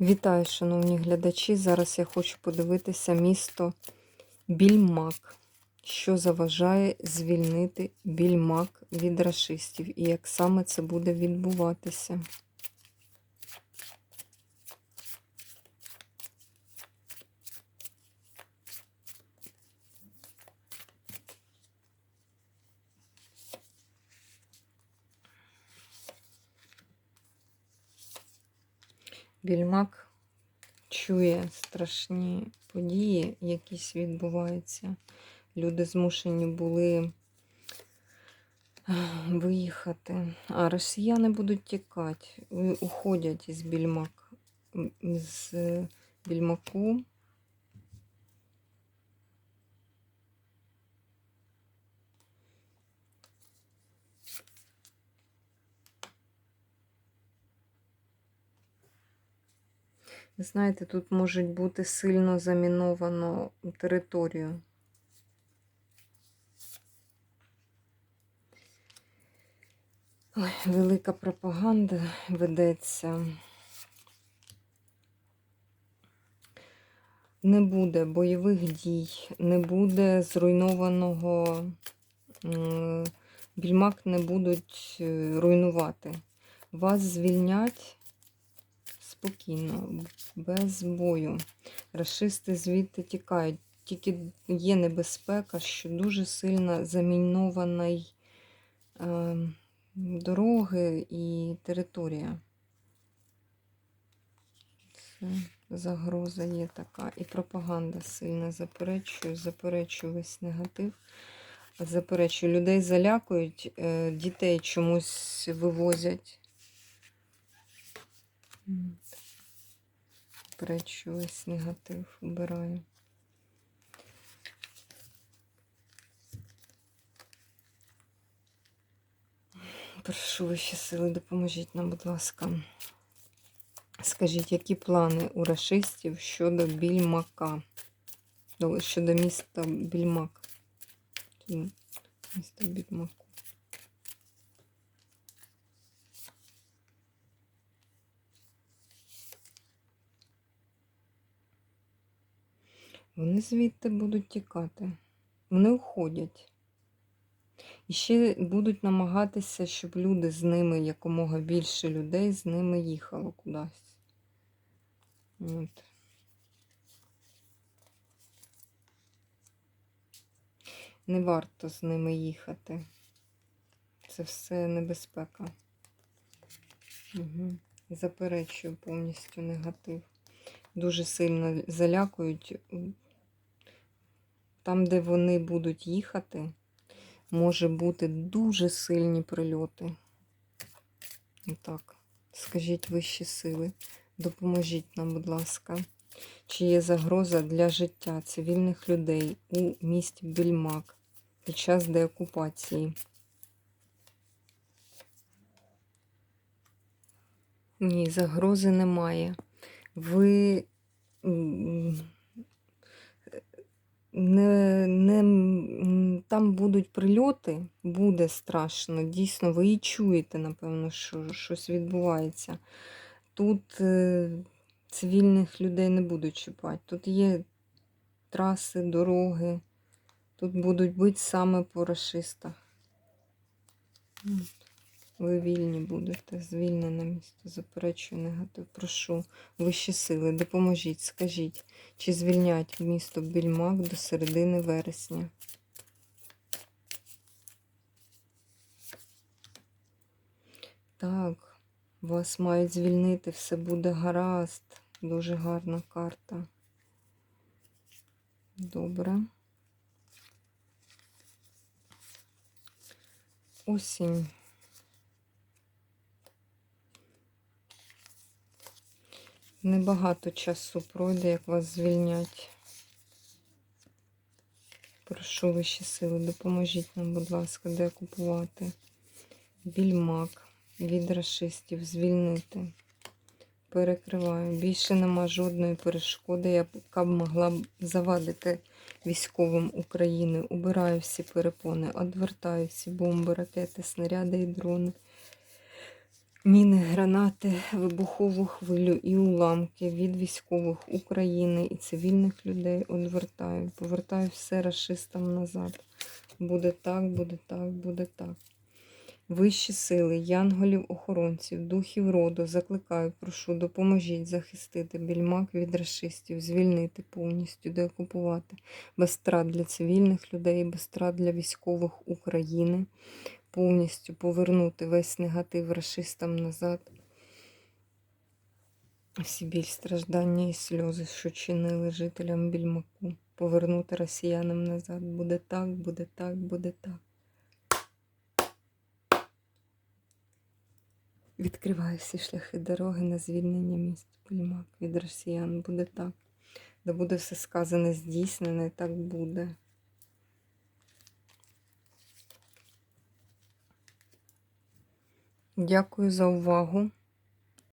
Вітаю, шановні глядачі. Зараз я хочу подивитися місто Більмак, що заважає звільнити Більмак від рашистів і як саме це буде відбуватися. Більмак чує страшні події, якісь відбуваються. Люди змушені були виїхати. А росіяни будуть тікати, уходять із Більмак. З Більмаку. Знаєте, тут може бути сильно заміновано територію. Ой, велика пропаганда ведеться. Не буде бойових дій, не буде зруйнованого. Більмак не будуть е, руйнувати. Вас звільнять спокійно, без бою. Рашисти звідти тікають. Тільки є небезпека, що дуже сильно замінований е, дороги і територія. Це загроза є така. І пропаганда сильно заперечує, заперечує весь негатив. Заперечую, людей залякують, е, дітей чомусь вивозять. М. Весь негатив, убираю. Прошу вищі сили, допоможіть нам, будь ласка. Скажіть, які плани у рашистів щодо більмака? Щодо міста Більмак? М, Міста Більмаку. Вони звідти будуть тікати. Вони уходять. І ще будуть намагатися, щоб люди з ними, якомога більше людей з ними їхало кудись. От. Не варто з ними їхати. Це все небезпека. Угу. Заперечую повністю негатив. Дуже сильно залякують. Там, де вони будуть їхати, може бути дуже сильні прильоти. Так, скажіть вищі сили, допоможіть нам, будь ласка. Чи є загроза для життя цивільних людей у місті Більмак під час деокупації? Ні, загрози немає. Ви не, не, там будуть прильоти, буде страшно. Дійсно, ви і чуєте, напевно, що щось відбувається. Тут е, цивільних людей не будуть чіпати. Тут є траси, дороги. Тут будуть бити саме по рашистах. Ви вільні будете, звільнене місто. Заперечую негатив. Прошу, вищі сили, допоможіть, скажіть, чи звільнять місто Більмак до середини вересня? Так, вас мають звільнити, все буде гаразд. Дуже гарна карта. Добре. Осінь. Небагато часу пройде, як вас звільнять. Прошу вищі сили, допоможіть нам, будь ласка, де купувати. Більмак від рашистів звільнити. Перекриваю. Більше нема жодної перешкоди, яка б могла завадити військовим України. Убираю всі перепони, одвертаю всі бомби, ракети, снаряди і дрони. Міни, гранати, вибухову хвилю і уламки від військових України і цивільних людей одвертаю. Повертаю все расистам назад. Буде так, буде так, буде так. Вищі сили, янголів-охоронців, духів роду, закликаю, прошу, допоможіть захистити більмак від расистів, звільнити повністю, деокупувати, без страт для цивільних людей, без страт для військових України, повністю повернути весь негатив расистам назад. Всі біль, страждання і сльози, що чинили жителям більмаку, повернути росіянам назад. Буде так, буде так, буде так. Відкриваю всі шляхи дороги на звільнення міст Більмак від росіян. Буде так. Да буде все сказане, здійснене, так буде. Дякую за увагу.